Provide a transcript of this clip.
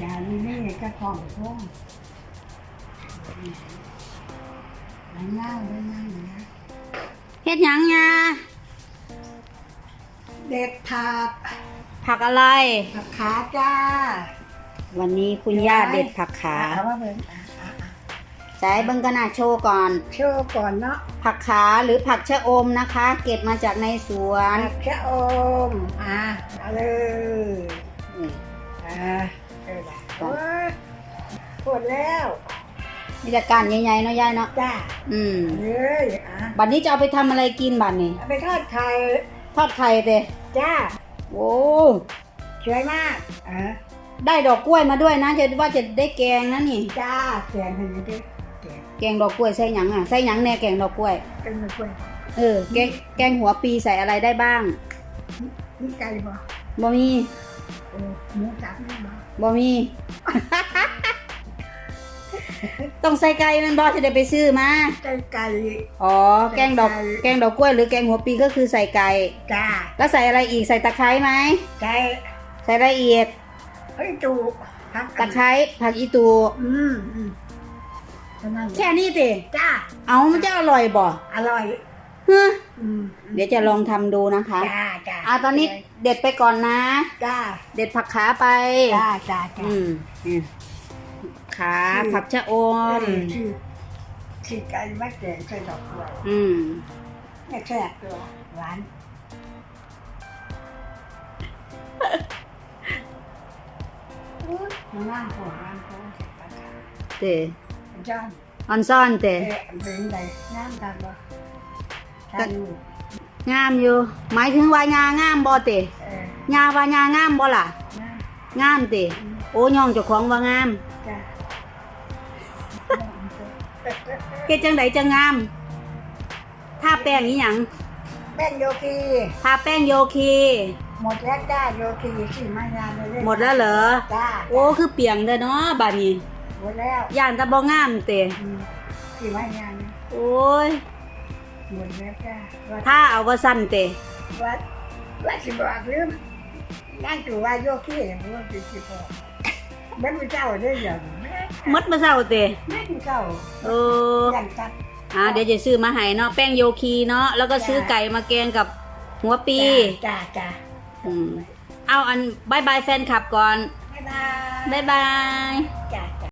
จานนี้นี่ก็ของทุ่งนเล่าได้นั่งนะเฮ็ดหยังยาเด็ดผักผักอะไร ผักขาจ้า วันนี้คุณย่าเด็ดผักขาเอาว่าเบิ่งอะอะอะใส่เบิ่งกันหน้าโชว์ก่อน โชว์ก่อนเนาะ ผักขาหรือผักชะอมนะคะ เก็บมาจากในสวน ผักชะอม อะเอาเลยนี่อะ ปวดแล้วมีแต่การใหญ่ๆเนาะยายเนาะจ้าอืมเลยอะบัดนี้จะเอาไปทำอะไรกินบัดนี้ เอาไปทอดไข่ทอดไข่เตจ้าโอ้สวยมากอะได้ดอกกล้วยมาด้วยนะจะว่าจะได้แกงนะนี่จ้าเสียงเห็นไหมดิเสียงแกงดอกกล้วยใส่หยังอะใส่หยังแน่แกงดอกกล้วยเป็นมะกรูดเออแกงแกงหัวปีใส่อะไรได้บ้างนี่ไก่บ่บ่มี โอ้หมูสับนี่บ่บ่มี ต้องใส่ไก่แมันบ่จะได้ไปซื้อมา ไก่ไก่ อ๋อ แกงดอก ใส่ไก่ แกงดอกกล้วยหรือแกงหัวปีก็คือใส่ไก่ จ้าแล้วใส่อะไรอีก ใส่ตะไคร้ไหม ไก่ใส่ละเอียดเฮ้ยจูพักตะไคร้ผักอีตู อืมอืมเท่านั้นแค่นี้ติ จ้าเอามันจะอร่อยบ่อร่อยฮะอืมเดี๋ยวจะลองทำดูนะคะจ้าจ้าอะตอนนี้เด็ดไปก่อนนะ จ้าเด็ดผักขาไป จ้าจ้าจ้า อืมอืมขาผักชะอเอมอชื่อชื่อไก่มะแกงใส่ดอกบัวอืมแม่แซ่บตัวหวานอุ๊ยมันง่ามหัวง่ามหัวปลาขาวเตะจ้า ออนซ่อนเตะ เอ๊ะเป็นไงน้ำกันบ่กัน งามอยู่ หมายถึงว่ายางามบ่เตะเออยาว่ายางามบ่ล่ะน้งามเตะโอ้ย่องเจ้าของว่างามำจ้าเฮ็ดจังไดจะงามทาแป้งอีหยังแป้งโยคีทาแป้งโยคี หมดแล้วจ้าโยคีสี่มางานเลยหมดแล้วเหรอ จ้าโอ้คือเปียงเด้อเนาะบัดนี้หมดแล้วย่านแตะบ่งามเตะอืมสี่มางานโอ้ย หมดแล้วจ้าว่าถ้าเอาว่าสั้นเตะว่าว่าสิบอกลืมนั่งตัวว่าโยคีเห็นว่าสิสิบอกแม่ไม่เจ้าได้ยังแม่มดมาเศร้าเตะแม่เจ้าเอออย่างจัดอ่าเดี๋ยวจะซื้อมาให้เนาะแป้งโยคีเนาะแล้วก็ซื้อไก่มาแกงกับหัวปีจ้าจ้าอืมเอาอันบายบายแฟนคลับก่อนบ๊ายบายบายบายจ้า